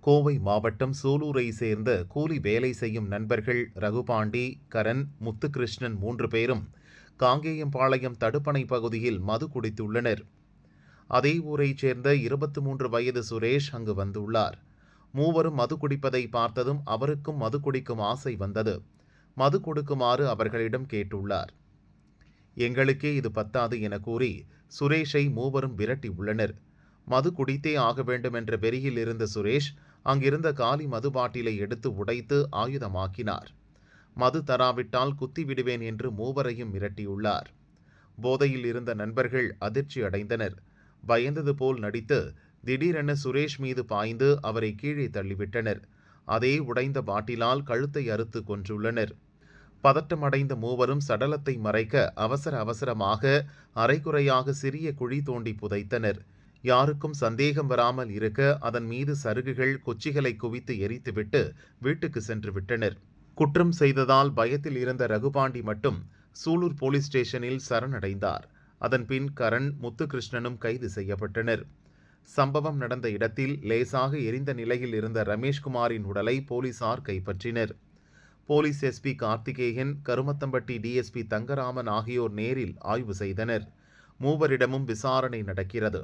கோவை மாவட்டம் சூலூரை சேர்ந்த கூலி வேலை செய்யும் நண்பர்கள் ரகுபாண்டி கரண் முத்துகிருஷ்ணன் மூன்று பேரும் காங்கேயம்பாளையம் தடுப்பணை பகுதியில் மது குடித்துள்ளனர். அதே ஊரைச் சேர்ந்த இருபத்தி மூன்று வயது சுரேஷ் அங்கு வந்துள்ளார். மூவரும் மது குடிப்பதை பார்த்ததும் அவருக்கும் மது குடிக்கும் ஆசை வந்தது. மது கொடுக்குமாறு அவர்களிடம் கேட்டுள்ளார். எங்களுக்கே இது பத்தாது என கூறி சுரேஷை மூவரும் விரட்டி உள்ளனர். மது குடித்தே ஆக வேண்டும் என்ற வெறியில் இருந்த சுரேஷ் அங்கிருந்த காலி மது பாட்டிலை எடுத்து உடைத்து ஆயுதமாக்கினார். மது தராவிட்டால் குத்தி விடுவேன் என்று மூவரையும் மிரட்டியுள்ளார். போதையில் இருந்த நண்பர்கள் அதிர்ச்சி அடைந்தனர். பயந்தது போல் நடித்து திடீரென சுரேஷ் மீது பாய்ந்து அவரை கீழே தள்ளிவிட்டனர். அதே உடைந்த பாட்டிலால் கழுத்தை அறுத்து கொன்றுள்ளனர். பதட்டமடைந்த மூவரும் சடலத்தை மறைக்க அவசர அவசரமாக அரைகுறையாக சிறிய குழி தோண்டி புதைத்தனர். யாருக்கும் சந்தேகம் வராமல் இருக்க அதன் மீது சருகுகள் கொச்சிகளை குவித்து எரித்துவிட்டு வீட்டுக்கு சென்று விட்டனர். குற்றம் செய்ததால் பயத்தில் இருந்த ரகுபாண்டி மட்டும் சூலூர் போலீஸ் ஸ்டேஷனில் சரணடைந்தார். அதன்பின் கரண் முத்துகிருஷ்ணனும் கைது செய்யப்பட்டனர். சம்பவம் நடந்த இடத்தில் லேசாக எரிந்த நிலையில் இருந்த ரமேஷ்குமாரின் உடலை போலீசார் கைப்பற்றினர். Police SP Karthikeyan Karumathampatti DSP Thangaraman ஆகியோர் நேரில் ஆய்வு செய்தனர். மூவரிடமும் விசாரணை நடக்கிறது.